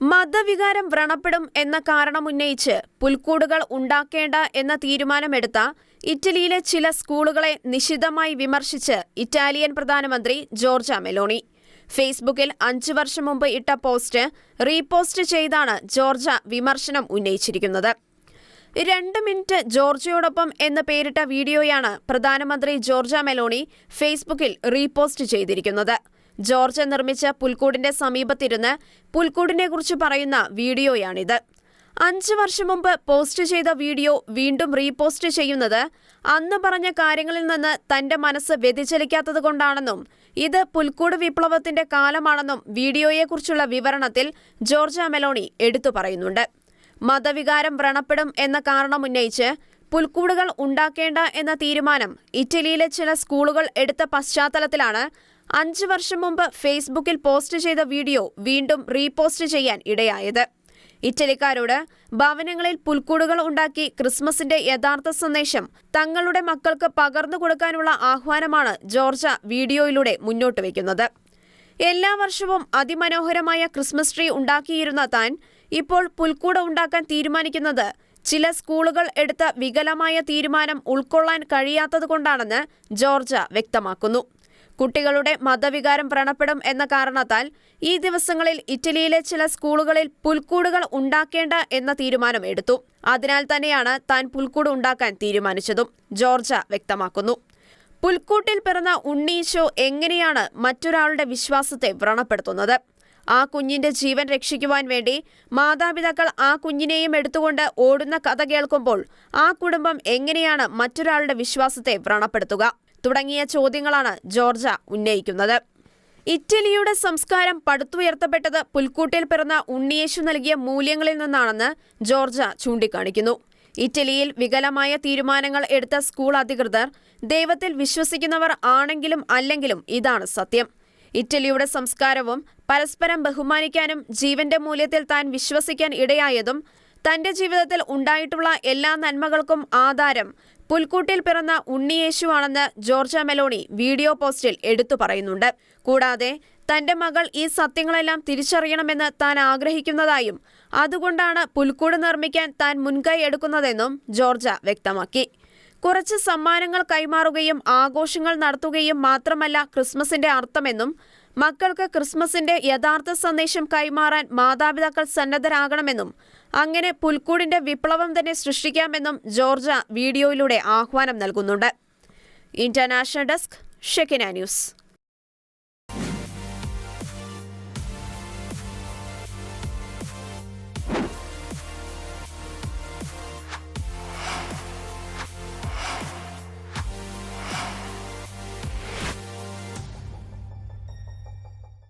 മതവികാരം വ്രണപ്പെടും എന്ന കാരണം ഉന്നയിച്ച് പുൽക്കൂടുകൾ ഉണ്ടാക്കേണ്ട എന്ന തീരുമാനമെടുത്ത ഇറ്റലിയിലെ ചില സ്കൂളുകളെ നിശിതമായി വിമർശിച്ച് ഇറ്റാലിയൻ പ്രധാനമന്ത്രി ജോർജ മെലോണി ഫേസ്ബുക്കിൽ അഞ്ചു വർഷം മുമ്പ് ഇട്ട പോസ്റ്റ് റീപോസ്റ്റ് ചെയ്താണ് ജോർജ വിമർശനം ഉന്നയിച്ചിരിക്കുന്നത്. രണ്ട് മിനിറ്റ് ജോർജയോടൊപ്പം എന്ന് പേരിട്ട വീഡിയോയാണ് പ്രധാനമന്ത്രി ജോർജ മെലോണി ഫേസ്ബുക്കിൽ റീപോസ്റ്റ് ചെയ്തിരിക്കുന്നത്. ജോർജ നിർമ്മിച്ച പുൽക്കൂടിന്റെ സമീപത്തിരുന്ന് പുൽക്കൂടിനെ കുറിച്ച് പറയുന്ന വീഡിയോയാണിത്. അഞ്ച് വർഷം മുമ്പ് പോസ്റ്റ് ചെയ്ത വീഡിയോ വീണ്ടും റീപോസ്റ്റ് ചെയ്യുന്നത് അന്ന് പറഞ്ഞ കാര്യങ്ങളിൽ നിന്ന് തന്റെ മനസ്സ് വ്യതിചലിക്കാത്തത് കൊണ്ടാണെന്നും ഇത് പുൽക്കൂട് വിപ്ലവത്തിന്റെ കാലമാണെന്നും വീഡിയോയെക്കുറിച്ചുള്ള വിവരണത്തിൽ ജോർജ മെലോണി എടുത്തു പറയുന്നുണ്ട്. മതവികാരം വ്രണപ്പെടും എന്ന കാരണമുന്നയിച്ച് പുൽക്കൂടുകൾ ഉണ്ടാക്കേണ്ട എന്ന തീരുമാനം ഇറ്റലിയിലെ ചില സ്കൂളുകൾ എടുത്ത പശ്ചാത്തലത്തിലാണ് അഞ്ച് വർഷം മുമ്പ് ഫേസ്ബുക്കിൽ പോസ്റ്റ് ചെയ്ത വീഡിയോ വീണ്ടും റീപോസ്റ്റ് ചെയ്യാൻ ഇടയായത്. ഇറ്റലിക്കാരോട് ഭവനങ്ങളിൽ പുൽക്കൂടുകൾ ഉണ്ടാക്കി ക്രിസ്മസിന്റെ യഥാർത്ഥ സന്ദേശം തങ്ങളുടെ മക്കൾക്ക് പകർന്നു കൊടുക്കാനുള്ള ആഹ്വാനമാണ് ജോർജ വീഡിയോയിലൂടെ മുന്നോട്ട് വയ്ക്കുന്നത്. എല്ലാ വർഷവും അതിമനോഹരമായ ക്രിസ്മസ് ട്രീ ഉണ്ടാക്കിയിരുന്ന താൻ ഇപ്പോൾ പുൽക്കൂട് ഉണ്ടാക്കാൻ തീരുമാനിക്കുന്നത് ചില സ്കൂളുകൾ എടുത്ത വികലമായ തീരുമാനം ഉൾക്കൊള്ളാൻ കഴിയാത്തതുകൊണ്ടാണെന്ന് ജോർജ വ്യക്തമാക്കുന്നു. കുട്ടികളുടെ മതവികാരം വ്രണപ്പെടും എന്ന കാരണത്താൽ ഈ ദിവസങ്ങളിൽ ഇറ്റലിയിലെ ചില സ്കൂളുകളിൽ പുൽക്കൂടുകൾ ഉണ്ടാക്കേണ്ട എന്ന തീരുമാനം എടുത്തു. അതിനാൽ തന്നെയാണ് താൻ പുൽക്കൂട് ഉണ്ടാക്കാൻ തീരുമാനിച്ചതും ജോർജ വ്യക്തമാക്കുന്നു. പുൽക്കൂട്ടിൽ പിറന്ന ഉണ്ണീശോ എങ്ങനെയാണ് മറ്റൊരാളുടെ വിശ്വാസത്തെ വ്രണപ്പെടുത്തുന്നത്? ആ കുഞ്ഞിന്റെ ജീവൻ രക്ഷിക്കുവാൻ വേണ്ടി മാതാപിതാക്കൾ ആ കുഞ്ഞിനെയും എടുത്തുകൊണ്ട് ഓടുന്ന കഥ കേൾക്കുമ്പോൾ ആ കുടുംബം എങ്ങനെയാണ് മറ്റൊരാളുടെ വിശ്വാസത്തെ വ്രണപ്പെടുത്തുക? തുടങ്ങിയ ചോദ്യങ്ങളാണ് ജോർജ ഉന്നയിക്കുന്നത്. ഇറ്റലിയുടെ സംസ്കാരം പടുത്തുയർത്തപ്പെട്ടത് പുൽക്കൂട്ടിൽ പിറന്ന ഉണ്ണിയേശു നൽകിയ മൂല്യങ്ങളിൽ നിന്നാണെന്ന് ജോർജ ചൂണ്ടിക്കാണിക്കുന്നു. ഇറ്റലിയിൽ വികലമായ തീരുമാനങ്ങൾ എടുത്ത സ്കൂൾ അധികൃതർ ദൈവത്തിൽ വിശ്വസിക്കുന്നവർ ആണെങ്കിലും അല്ലെങ്കിലും ഇതാണ് സത്യം. ഇറ്റലിയുടെ സംസ്കാരവും പരസ്പരം ബഹുമാനിക്കാനും ജീവന്റെ മൂല്യത്തിൽ താൻ വിശ്വസിക്കാൻ ഇടയായതും തന്റെ ജീവിതത്തിൽ ഉണ്ടായിട്ടുള്ള എല്ലാ നന്മകൾക്കും ആധാരം പുൽക്കൂട്ടിൽ പിറന്ന ഉണ്ണിയേശുവാണെന്ന് ജോർജ മെലോണി വീഡിയോ പോസ്റ്റിൽ എടുത്തു പറയുന്നുണ്ട്. കൂടാതെ തന്റെ മകൾ ഈ സത്യങ്ങളെല്ലാം തിരിച്ചറിയണമെന്ന് താൻ ആഗ്രഹിക്കുന്നതായും അതുകൊണ്ടാണ് പുൽക്കൂട് നിർമ്മിക്കാൻ താൻ മുൻകൈ എടുക്കുന്നതെന്നും ജോർജ വ്യക്തമാക്കി. കുറച്ച് സമ്മാനങ്ങൾ കൈമാറുകയും ആഘോഷങ്ങൾ നടത്തുകയും മാത്രമല്ല ക്രിസ്മസിന്റെ അർത്ഥമെന്നും മക്കൾക്ക് ക്രിസ്മസിന്റെ യഥാർത്ഥ സന്ദേശം കൈമാറാൻ മാതാപിതാക്കൾ സന്നദ്ധരാകണമെന്നും അങ്ങനെ പുൽക്കൂടിന്റെ വിപ്ലവം തന്നെ സൃഷ്ടിക്കാമെന്നും ജോർജ വീഡിയോയിലൂടെ ആഹ്വാനം നൽകുന്നുണ്ട്. International desk Shekina news.